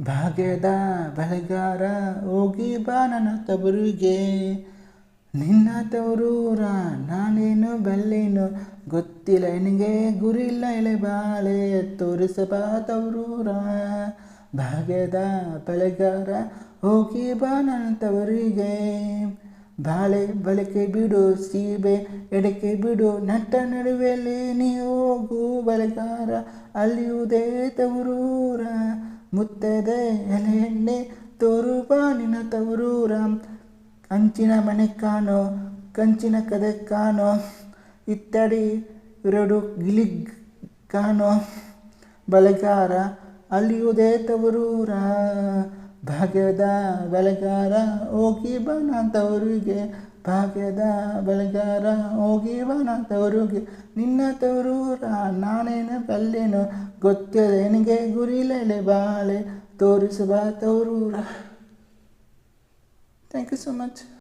ಭಾಗ್ಯದ ಬಳಗಾರ ಹೋಗಿ ಬಾ ನನ್ನ ತವರಿಗೆ ನಿನ್ನ ತವರೂರ ನಾನೇನು ಬಲ್ಲೇನು ಗೊತ್ತಿಲ್ಲ. ನಿನಗೆ ಗುರಿಲ್ಲ ಎಳೆ ಬಾಳೆ ತೋರಿಸಬಾ ತವರೂರ. ಭಾಗ್ಯದ ಬಳಗಾರ ಹೋಗಿ ಬಾ ನನ್ನ ತವರಿಗೆ. ಬಾಳೆ ಬಳಕೆ ಬಿಡು, ಸೀಬೆ ಎಡಕ್ಕೆ ಬಿಡು. ನಟ್ಟ ನಡುವೆಯಲ್ಲಿ ನೀ ಹೋಗು ಬಳೆಗಾರ ಅಲ್ಲಿಯುವುದೇ ತವರೂರ. ಮುತ್ತದೆ ಎಲೆ ತೋರು ಬಾನಿನ ತವರೂರ. ಅಂಚಿನ ಮನೆ ಕಾಣೋ, ಕಂಚಿನ ಕದೆ ಕಾಣೋ, ಇತ್ತಡಿ ಎರಡು ಗಿಲಿಗ್ ಕಾಣೋ. ಬಲಗಾರ ಅಲ್ಲಿಯುವುದೇ ತವರೂರ. ಭಾಗ್ಯದ ಬಲಕಾರ ಹೋಗಿ ಬನಂತವರಿಗೆ, ಭಾಗ್ಯದ ಬಲಗಾರ ಹೋಗಿ ಬನ ತವರಿಗೆ ನಿನ್ನ ತವರೂರ ನಾನೇನು ಕಲ್ಲೇನು ಗೊತ್ತಿದೆ ನಿನಗೆ ಗುರಿಲೆಲೆ ಬಾಳೆ ತೋರಿಸುವ ತವರೂರ ಥ್ಯಾಂಕ್ ಯು ಸೊ ಮಚ್